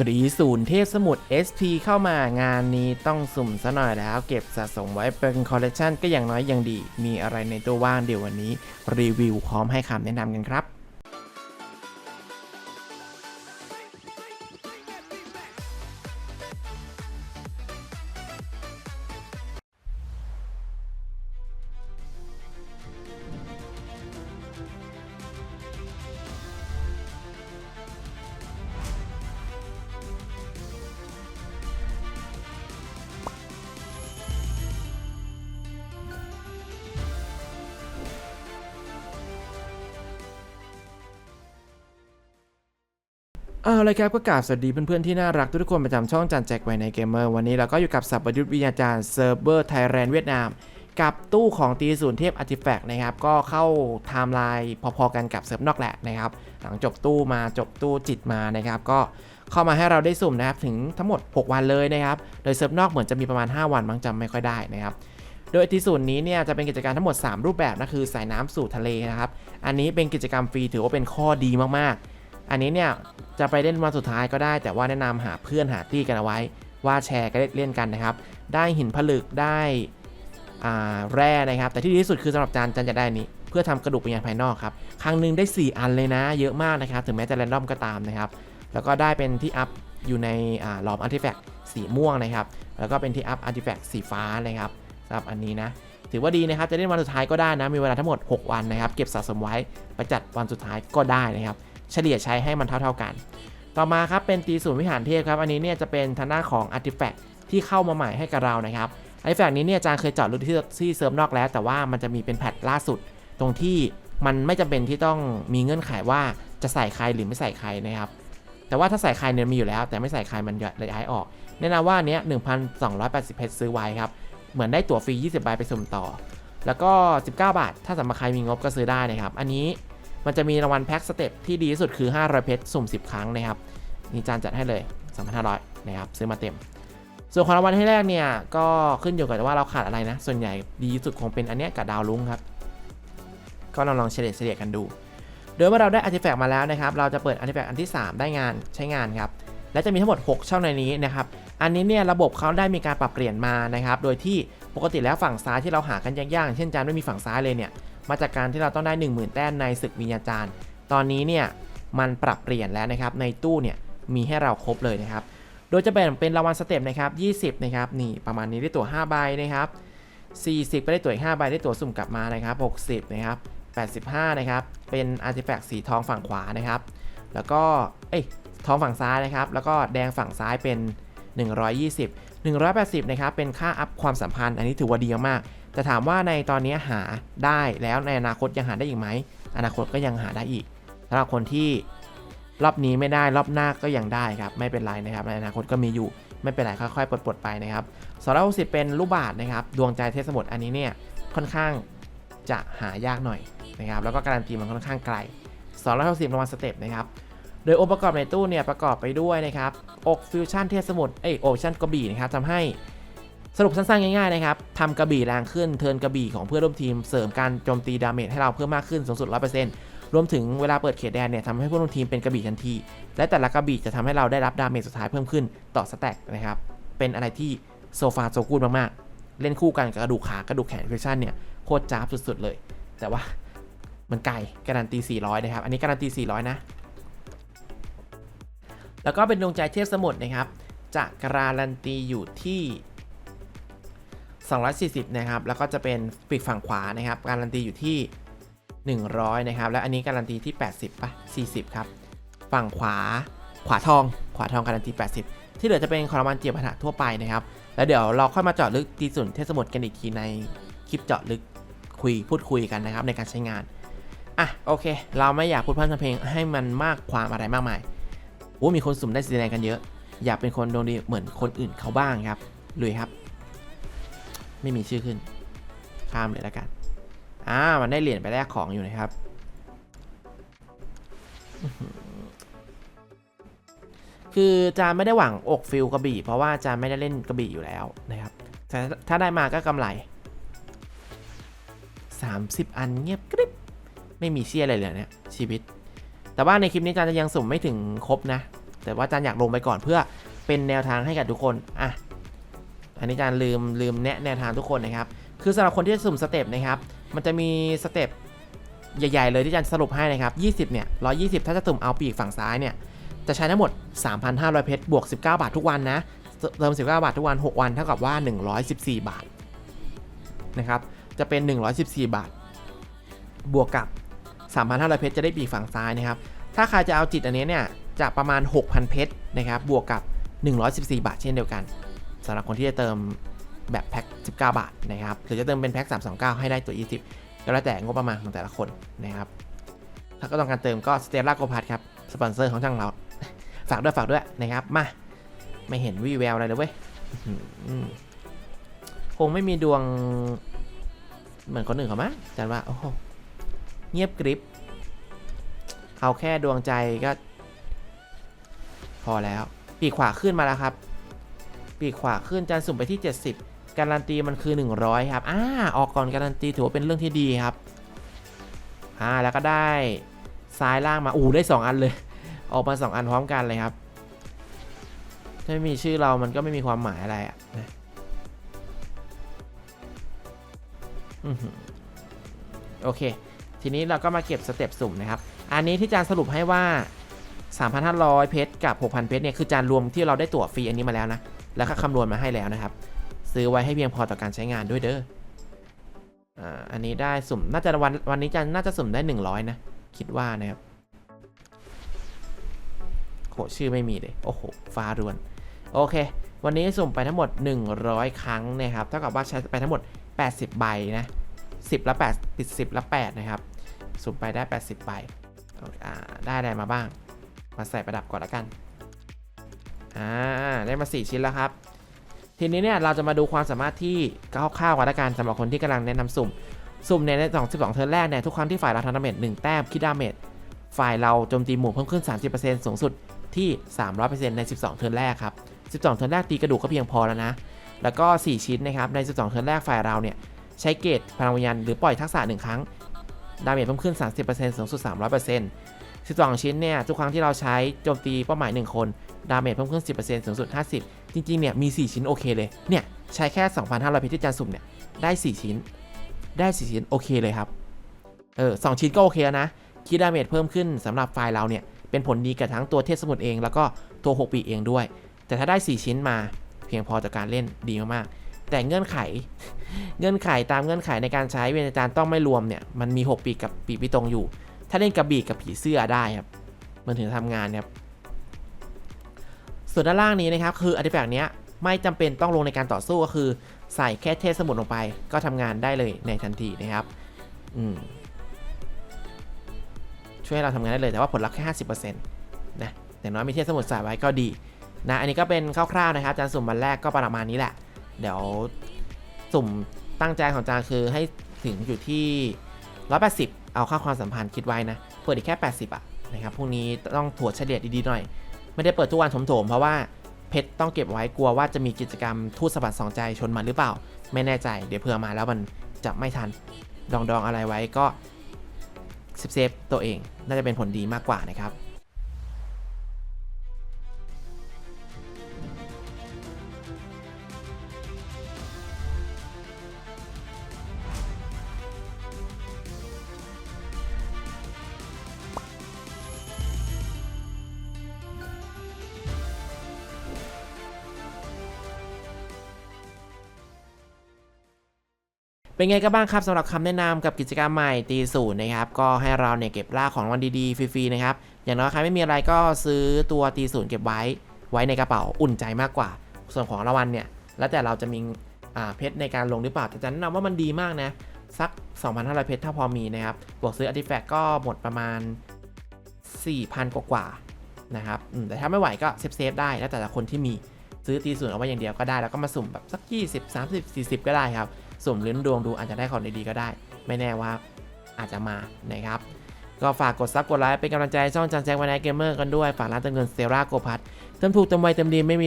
ตรีศูนย์เทพสมุทร SP เข้ามางานนี้ต้องสุ่มซะหน่อยแล้วเก็บสะสมไว้เป็นคอลเลกชันก็อย่างน้อยยังดี มีอะไรในตัวว่างเดี๋ยววันนี้ รีวิวพร้อมให้คำแนะนำกันครับ เอาเลยครับก็กราบสวัสดีเพื่อนๆที่น่ารักทุกคนประจำช่องจันแจกไว้ในเกมเมอร์วันนี้เราก็อยู่กับสับประยุทธ์วิทยาจารย์เซิร์ฟเวอร์ไทยแลนด์เวียดนาม กับตู้ของตีศูนย์เทพอาร์ติแฟกต์นะครับ ก็เข้าไทม์ไลน์พอๆกันกับเซิร์ฟนอกแหละนะครับ หลังจบตู้มาจบตู้จิตมานะครับ ก็เข้ามาให้เราได้สุ่มนะครับ ถึงทั้งหมด 6 วันเลยนะครับ โดยเซิร์ฟนอกเหมือนจะมีประมาณ 5 วันมั้งจำไม่ค่อยได้นะครับโดยที่ศูนย์นี้เนี่ยจะเป็นกิจกรรมทั้งหมด 3 รูปแบบนะคือสายน้ำสู่ทะเลนะครับอันนี้เป็นกิจกรรมฟรีถือว่าเป็นข้อดีมากๆ อันนี้เนี่ย จะไปเล่นวันสุดท้ายก็ได้ แต่ว่าแนะนำหาเพื่อนหาตี้กันเอาไว้ ว่าแชร์กันเล่นกันนะครับ ได้หินผลึกได้แร่นะครับ แต่ที่ดีที่สุดคือสำหรับจานจานจะได้นี้ เพื่อทำกระดูกวิญญาณภายนอกครับ ครั้งหนึ่งได้ 4 อันเลยนะ เยอะมากนะครับ ถึงแม้จะแรนดอมก็ตามนะครับ แล้วก็ได้เป็นที่อัพอยู่ในหลอมอาร์ติแฟกต์สีม่วงนะครับ แล้วก็เป็นที่อัพอาร์ติแฟกต์สีฟ้านะครับสำหรับอันนี้นะ ถือว่าดีนะครับ จะเล่นวันสุดท้ายก็ได้นะ มีเวลาทั้งหมด 6 วันนะครับ เก็บสะสมไว้ไปจัดวันสุดท้ายก็ได้นะครับ เฉลี่ยใช้ให้มันเท่าๆกัน ต่อมาครับเป็นตีศูนย์วิหารเทพครับ อันนี้เนี่ยจะเป็นทางด้าของอาร์ติแฟกต์ที่เข้ามาใหม่ให้กับเรานะครับอาร์ติแฟกต์นี้เนี่ยอาจารย์เคยเจอดลึกที่ที่เซิร์ฟนอกแล้ว แต่ว่ามันจะมีเป็นแพทล่าสุด ตรงที่มันไม่จำเป็นที่ต้องมีเงื่อนไขว่าจะใส่ใครหรือไม่ใส่ใครนะครับแต่ว่าถ้าใส่ใครเนี่ยมีอยู่แล้ว แต่ไม่ใส่ใครมันจะย้ายออกแนะนำว่าอันเนี้ย1,280เพชรซื้อไว้ครับเหมือนได้ตั๋วฟรี 20 ใบไปสุ่มต่อ แล้วก็ 19 บาท ถ้าสำหรับใครมีงบก็ซื้อได้นะครับ อันนี้ มันจะมีรางวัลแพ็กสเต็ปที่ดีที่สุดคือ 500 เพชรสุ่ม 10 ครั้งนะครับนี่จานจัดให้เลย 3,500 นะครับ ซื้อมาเต็ม ส่วนของรางวัลให้แรกเนี่ย ก็ขึ้นอยู่กับว่าเราขาดอะไรนะ ส่วนใหญ่ดีที่สุดคงเป็นอันเนี้ยกับดาวลุ้งครับ ก็ลองลองเฉลี่ยเฉลี่ยกันดู โดยเมื่อเราได้อาร์ติแฟกต์มาแล้วนะครับ เราจะเปิดอาร์ติแฟกต์อันที่ 3 ได้งานใช้งานครับ และจะมีทั้งหมด 6 ช่องในนี้นะครับ อันนี้เนี่ยระบบเขาได้มีการปรับเปลี่ยนมานะครับ โดยที่ปกติแล้วฝั่งซ้ายที่เราหากันยากๆเช่นจานไม่มีฝั่งซ้ายเลยเนี่ย มาจากการที่เราต้องได้ 10,000 แต้มในศึกวิญญาจารย์ ตอนนี้เนี่ยมันปรับเปลี่ยนแล้วนะครับ ในตู้เนี่ยมีให้เราครบเลยนะครับ โดยจะแบ่งเป็นรางวัลสเต็ปนะครับ 20 นะครับ นี่ประมาณนี้ได้ตั๋ว5ใบนะครับ 40 ก็ได้ตั๋วอีก5ใบได้ตั๋วสุ่มกลับมานะครับ 60 นะครับ 85 นะครับ เป็นอาร์ติแฟกต์สีทองฝั่งขวานะครับ แล้วก็ เอ้ย ทองฝั่งซ้ายนะครับ แล้วก็แดงฝั่งซ้ายเป็น 120 180 นะครับ เป็นค่าอัพความสัมพันธ์ อันนี้ถือว่าดีมาก แต่ถามว่าในตอนนี้หาได้แล้วในอนาคตยังหาได้อีกไหม อนาคตก็ยังหาได้อีกสำหรับคนที่รอบนี้ไม่ได้รอบหน้าก็ยังได้ครับ ไม่เป็นไรนะครับ ในอนาคตก็มีอยู่ไม่เป็นไรค่อยๆปลดๆไปนะครับ260เป็นลูกบาทนะครับ ดวงใจเทสมุทรอันนี้เนี่ยค่อนข้างจะหายากหน่อยนะครับ แล้วก็การันตีมันค่อนข้างไกล260รางวัลสเต็ปนะครับ โดยองค์ประกอบในตู้เนี่ยประกอบไปด้วยนะครับอกฟิวชั่นเทสมุทรเอ้ยอกชั่นกบีนะครับทำให้ สรุปสั้นๆง่ายๆนะครับทำกระบี่แรงขึ้นเทินกระบี่ของเพื่อนร่วมทีมเสริมการโจมตีดาเมจให้เราเพิ่มมากขึ้นสูงสุด 100%รวมถึงเวลาเปิดเขตแดนเนี่ยทำให้เพื่อนร่วมทีมเป็นกระบี่ทันที และแต่ละกระบี่จะทำให้เราได้รับดาเมจสุดท้ายเพิ่มขึ้นต่อสแต็กนะครับเป็นอะไรที่โซฟาโซกูดมากๆ เล่นคู่กันกับกระดูกขากระดูกแขนฟิวชั่นเนี่ยโคตรจ้าบสุดๆเลย แต่ว่ามันไกลการันตี 400 นะครับ อันนี้การันตี 400 นะ แล้วก็เป็นดวงใจเทพสมุทรนะครับ จะการันตีอยู่ที่ 240 นะครับ แล้วก็จะเป็นปีกฝั่งขวานะครับ การันตีอยู่ที่ 100 นะครับ และอันนี้การันตีที่ 80ป่ะ40 ครับ ฝั่งขวา ขวาทอง ขวาทองการันตี 80 ที่เหลือจะเป็นคอร์มันเจียบพันธะทั่วไปนะครับ แล้วเดี๋ยวเราค่อยมาเจาะลึกตีสุนเทสมุทรกันอีกทีในคลิปเจาะลึกคุยพูดคุยกันนะครับในการใช้งาน อะโอเค เราไม่อยากพูดพร่ำทำเพลงให้มันมากความอะไรมากมายโอ้มีคนสุ่มได้สีแดงกันเยอะ อยากเป็นคนดวงดีเหมือนคนอื่นเขาบ้างครับลุยครับ ไม่มีชื่อขึ้น ข้ามเลยแล้วกันอ่ามันได้เหรียญไปแลกของอยู่นะครับคือจานไม่ได้หวังอกฟิลกระบี่ เพราะว่าจานไม่ได้เล่นกระบี่อยู่แล้วนะครับแต่ถ้าได้มาก็กำไร 30 อันเงียบกริบไม่มีเชี่ยอะไรเลยเนี่ยชีวิต แต่ว่าในคลิปนี้จานจะยังสุ่มไม่ถึงครบนะ แต่ว่าจารย์อยากลงไปก่อนเพื่อเป็นแนวทางให้กับทุกคนอะ อันนี้อาจารย์ลืมลืมแนะแนวทางทุกคนนะครับ คือสำหรับคนที่จะสุ่มสเต็ปนะครับ มันจะมีสเต็ปใหญ่ ๆ เลยที่อาจารย์สรุปให้นะครับ 20 เนี่ย 120 ถ้าจะสุ่มเอาปีกฝั่งซ้ายเนี่ย จะใช้ทั้งหมด 3,500 เพชรบวก 19 บาททุกวันนะเติม 19 บาททุกวัน 6 วันเท่ากับว่า 114 บาทนะครับ จะเป็น 114 บาท บวกกับ 3,500 เพชรจะได้ปีกฝั่งซ้ายนะครับ ถ้าใครจะเอาจิตอันนี้เนี่ยจะประมาณ 6,000 เพชรนะครับ บวกกับ 114 บาทเช่นเดียวกัน สำหรับคนที่จะเติมแบบแพ็ค19 บาทนะครับหรือจะเติมเป็นแพ็ค329 ให้ได้ตัว 20 ก็แล้วแต่งบประมาณของแต่ละคนนะครับถ้าก็ต้องการเติมก็สเตลล่าโกพัทครับสปอนเซอร์ของช่างเรา ฝากด้วยฝากด้วยนะครับมาไม่เห็นวี่แววอะไรเลยเว้ยคงไม่มีดวง เหมือนคนอื่นเขามั้งอาจันว่าโอ้โหเงียบกริบเอาแค่ดวงใจก็ พอแล้ว ปีกขวาขึ้นมาแล้วครับ ปีกขวาขึ้นจานสุ่มไปที่ 70 การันตีมันคือ 100 ครับอ่าออกก่อนการันตีถือว่าเป็นเรื่องที่ดีครับอ่าแล้วก็ได้ซ้ายล่างมาอู้ได้ 2 อันเลย ออกมา 2 อันพร้อมกันเลยครับ ถ้าไม่มีชื่อเรามันก็ไม่มีความหมายอะไรอะนะโอเค ทีนี้เราก็มาเก็บสเต็ปสุ่มนะครับ อันนี้ที่จานสรุปให้ว่า 3,500 เพชรกับ 6,000 เพชรเนี่ย คือจานรวมที่เราได้ตั๋วฟรีอันนี้มาแล้วนะ แล้วก็คำนวณมาให้แล้วนะครับ ซื้อไว้ให้เพียงพอต่อการใช้งานด้วยเด้ออ่าอันนี้ได้สุ่มน่าจะวันวันนี้จะน่าจะสุ่มได้ 100 นะ คิดว่านะครับโหชื่อไม่มีเลยโอ้โหฟ้ารวน โอเค วันนี้สุ่มไปทั้งหมด 100 ครั้งนะครับเท่ากับว่าใช้ไปทั้งหมด 80 ใบนะ10ละ8ติด10ละ8นะครับสุ่มไปได้ 80ใบได้อะไรมาบ้าง มาใส่ประดับก่อนละกัน อ่าได้มา 4 ชิ้นแล้วครับ ทีนี้เนี่ยเราจะมาดูความสามารถที่คร่าวๆกันละกันสำหรับคนที่กำลังแนะนำสุ่ม สุ่มในสองสิบสองเทิร์นแรกเนี่ยทุกครั้งที่ฝ่ายเราทำดาเมจหนึ่งแต้มคิดดาเมจฝ่ายเราโจมตีหมู่เพิ่มขึ้น 30%สูงสุดที่ 300%ใน 12 เทิร์นแรกครับ 12 เทิร์นแรกตีกระดูกก็เพียงพอแล้วนะ แล้วก็ 4 ชิ้นนะครับ ใน 12 เทิร์นแรกฝ่ายเราเนี่ยใช้เกตพลังวิญญาณหรือปล่อยทักษะ 1 ครั้ง ดาเมจเพิ่มขึ้น 30%สูงสุด 300% 12 ชิ้นเนี่ยทุกครั้งที่เราใช้โจมตีเป้าหมาย 1 คน ดาเมจเพิ่มขึ้น 10%สูงสุด 50 จริงๆเนี่ยมี 4 ชิ้นโอเคเลย เนี่ยใช้แค่ 2,500พิธีจานสุ่มเนี่ยได้ 4 ชิ้น ได้ 4 ชิ้นโอเคเลยครับ เออสองชิ้นก็โอเคแล้วนะคีดดาเมจเพิ่มขึ้นสำหรับไฟล์เราเนี่ยเป็นผลดีกับทั้งตัวเทพสมุทรเอง แล้วก็ตัว 6 ปีเองด้วย แต่ถ้าได้ 4 ชิ้นมาเพียงพอต่อการเล่นดีมากๆ แต่เงื่อนไข เงื่อนไขตามเงื่อนไขในการใช้เวนจารย์ต้องไม่รวมเนี่ยมันมี 6 ปีกับปีพิตรงอยู่ ถ้าเล่นกระบี่กับผีเสื้อได้ครับมันถึงทำงานครับส่วนด้านล่างนี้นะครับคืออาร์ติแฟกต์เนี้ยไม่จำเป็นต้องลงในการต่อสู้ก็คือ ใส่แค่เทพสมุดลงไป ก็ทำงานได้เลยในทันทีนะครับอืมช่วยให้เราทำงานได้เลยแต่ว่าผลลัพธ์แค่50%นะอย่างน้อยมีเทพสมุดใส่ไว้ก็ดีนะอันนี้ก็เป็นคร่าวๆนะครับจานสุ่มวันแรกก็ประมาณนี้แหละ เดี๋ยวสุ่มตั้งใจของจานคือให้ถึงอยู่ที่ 180 เอาค่าความสัมพันธ์คิดไว้นะเปิดอีกแค่ 80อะนะครับพรุ่งนี้ต้องถั่วเฉลี่ยดีๆหน่อย ไม่ได้เปิดทุกวันโถมๆเพราะว่าเพชรต้องเก็บไว้กลัวว่าจะมีกิจกรรมทูตสะบัดสองใจชนมันหรือเปล่า ไม่แน่ใจเดี๋ยวเผื่อมาแล้วมันจะไม่ทันดองดองๆอะไรไว้ก็เซฟตัวเอง น่าจะเป็นผลดีมากกว่านะครับ เป็นไงกันบ้างครับสำหรับคำแนะนำกับกิจกรรมใหม่ตีศูนย์นะครับ ก็ให้เราเนี่ยเก็บล่าของรางวัลดีๆฟรีๆนะครับ อย่างน้อยใครไม่มีอะไรก็ซื้อตัวตีศูนย์เก็บไว้ ไว้ในกระเป๋าอุ่นใจมากกว่า ส่วนของรางวัลเนี่ย แล้วแต่เราจะมีอ่าเพชรในการลงหรือเปล่าแต่จะแนะนำว่ามันดีมากนะสัก 2,500 เพชรถ้าพอมีนะครับบวกซื้ออาร์ติแฟกต์ก็หมดประมาณ 4,000 กว่าๆนะครับแต่ถ้าไม่ไหวก็เซฟๆได้แล้วแต่ละคนที่มีซื้อตีศูนย์เอาไว้อย่างเดียวก็ได้แล้วก็มาสุ่มแบบสัก 20 30 40 ก็ได้ครับ สุ่มลุ้นดวงดูอาจจะได้ของดีๆก็ได้ ไม่แน่ว่าอาจจะมานะครับ ก็ฝากกดซับกดไลค์เป็นกำลังใจช่องจันแจ็ควันไนเกมเมอร์กันด้วย ฝากร้านเติมเงินเซราโกพัทเติมถูกเติมไวเติมดีไม่มี